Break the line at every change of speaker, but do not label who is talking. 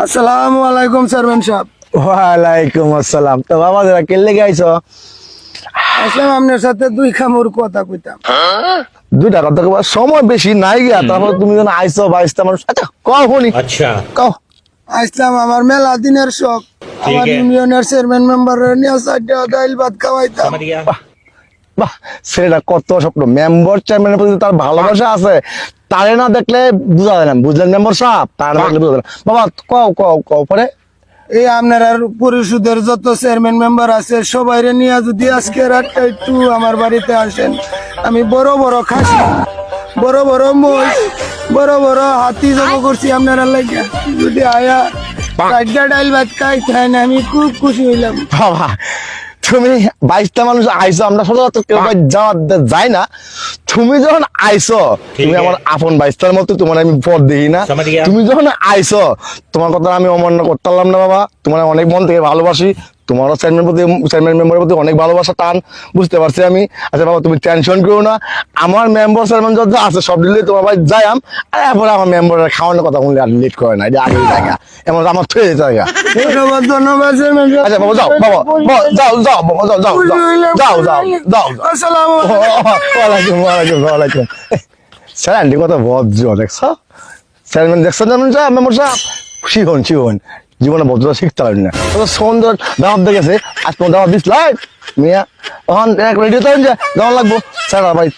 আসসালামু আলাইকুম চেয়ারম্যান সাহেব।
ওয়ালাইকুম আসসালাম। তো বাবা যারা কেলে গাইছো
আসলাম আপনার সাথে দুই খামুর কথা কইতাম।
দুইটা কথা সময় বেশি নাই গিয়া। তারপর তুমি যখন আইছো বা আমার আচ্ছা কও
আচ্ছা।
কও।
আইসলাম আমার মেলা দিনের শখ। আমার ইউনিয়নের চেয়ারম্যান মেম্বার নিয়ে দাইল ভাত খাওয়াইতাম।
বাহ সেটা কত স্বপ্ন। মেম্বার চেয়ারম্যানের প্রতি তার ভালোবাসা আছে। তারে না দেখলে বুঝা যায় না। বুঝলেন মেম্বার সাহেব? তার না দেখলে বুঝা যায় না। বাবা কও কও কও পরে।
এই আপনার পরিষদের যত চেয়ারম্যান মেম্বার আছে সবাই নিয়ে যদি আজকে রাতটা একটু আমার বাড়িতে আসেন আমি বড় বড় খাসি বড় বড় মোষ বড় বড় হাতি জব করছি আপনারা লাগে। যদি আয়া ডাইল ভাত খাই খাই আমি খুব খুশি হইলাম।
বাবা তুমি বাইশটা মানুষ আইসো আমরা সচরাচর কেউ যাই যাওয়া যায় না। তুমি যখন আইসো তুমি আমার আপন বাইশটার মতো তোমার আমি পথ দিই না। তুমি যখন আইসো তোমার কথা আমি অমান্য করতে পারলাম না বাবা। তোমার অনেক মন থেকে ভালোবাসি। তোমারও চেয়ারম্যান প্রতি চেয়ারম্যান মেম্বারের প্রতি অনেক ভালোবাসা টান বুঝতে পারছি আমি। আচ্ছা বাবা তুমি টেনশন করো না। আমার মেম্বার চেয়ারম্যান যত আছে সব দিলে তোমার ভাই যাই আম। আর এরপরে আমার মেম্বারের খাওয়ানোর কথা বললে আর লেট করে না এটা আগেই জায়গা। এমন আমার থয়ে জায়গা।
ধন্যবাদ
আচ্ছা বাবা যাও বাবা যাও যাও বাবা যাও যাও যাও যাও যাও
আসসালামু
ওয়ালাইকুম ওয়ালাইকুম স্যার আন্টি ভদ্র দেখছ? চেয়ারম্যান যেমন যা মেম্বার সাহেব? শিহন শিহন। জীবনে ভদ্রতা শিখতে পারেন না। তো সুন্দর দাওয়াত দেখেছে আজ তোমার দাওয়াত দিস লাইট মিয়া তখন রেডিও তখন যে যাওয়া লাগবো স্যার ভাই